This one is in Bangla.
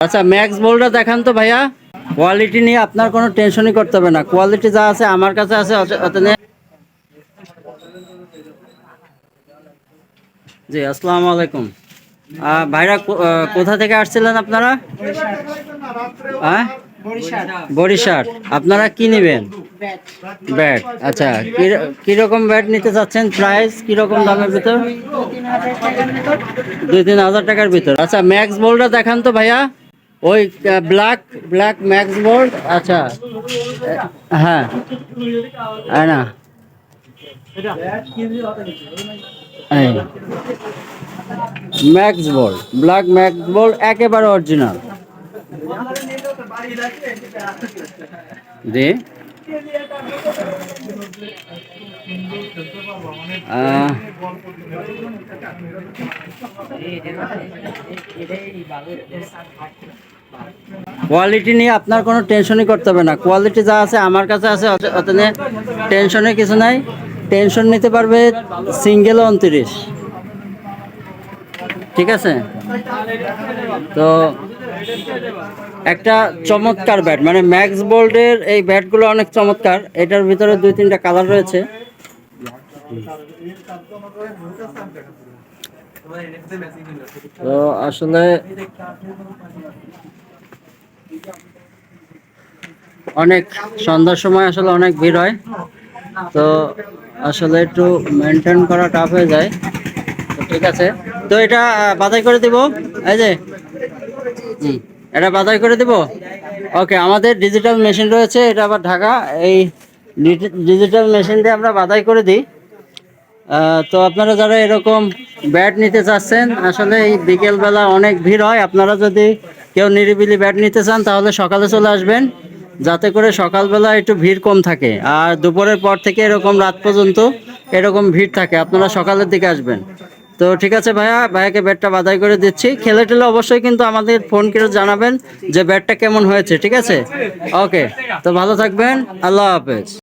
আচ্ছা ম্যাক্স বোল্ডটা দেখান তো ভাইয়া। কোয়ালিটি নিয়ে আপনার কোনো টেনশনই করতে হবে না। কোয়ালিটি যা আছে আমার কাছে আছে জি আসসালামু আলাইকুম। ভাইরা কোথা থেকে আসছিলেন আপনারা? হ্যাঁ বরিশাল। আপনারা কি নেবেন? ব্যাট আচ্ছা কি- কীরকম ব্যাট নিতে চাচ্ছেন? প্রাইস কীরকম দামের ভিতর? দুই তিন হাজার টাকার ভিতর। আচ্ছা ম্যাক্স বোল্ডটা দেখান তো ভাইয়া। ওই ব্ল্যাক ব্ল্যাক ম্যাক্স বোল্ড আচ্ছা। হ্যাঁ। না। Max bold black max bold একেবারে অরিজিনাল জি আহ, কোয়ালিটি নিয়ে আপনার কোনো টেনশনই করতে হবে না। কোয়ালিটি যা আছে, আমার কাছে আছে, অত- অত টেনশনের কিছু নাই। টেনশন নিতে পারবে সিঙ্গেল উনত্রিশ। ঠিক আছে? তো একটা চমৎকার ব্যাট মানে ম্যাক্স বোল্ডের এই ব্যাটগুলো অনেক চমৎকার। এটার ভিতরে দুই তিনটা কালার রয়েছে। তো আসলে অনেক সন্ধ্যার সময় আসলে অনেক ভিড় হয়। তো আসলে একটু মেনটেন করা টাফ হয়ে যায়। তো ঠিক আছে। তো এটা বাধাই করে দিব? এই যে। এটা বাধাই করে দিব? ওকে আমাদের ডিজিটাল মেশিন রয়েছে, এটা আবার ঢাকা। এই ডিজিটাল মেশিন দিয়ে আমরা বাধাই করে দিই। তো আপনারা যারা এরকম ব্যাট নিতে চাচ্ছেন, আসলে এই বিকেলবেলা অনেক ভিড় হয়। আপনারা যদি কেউ নিরিবিলি ব্যাট নিতে চান, তাহলে সকালে চলে আসবেন। যাতে করে সকালবেলা একটু ভিড় কম থাকে। আর দুপুরের পর থেকে এরকম রাত পর্যন্ত এরকম ভিড় থাকে। আপনারা সকালের দিকে আসবেন। তো ঠিক আছে ভাইয়া, ভাইয়াকে ব্যাটটা বাদাই করে দিচ্ছি। খেলে টেলে অবশ্যই কিন্তু আমাদের ফোন করে জানাবেন যে ব্যাটটা কেমন হয়েছে, ঠিক আছে? ওকে তো ভালো থাকবেন। আল্লাহ হাফেজ।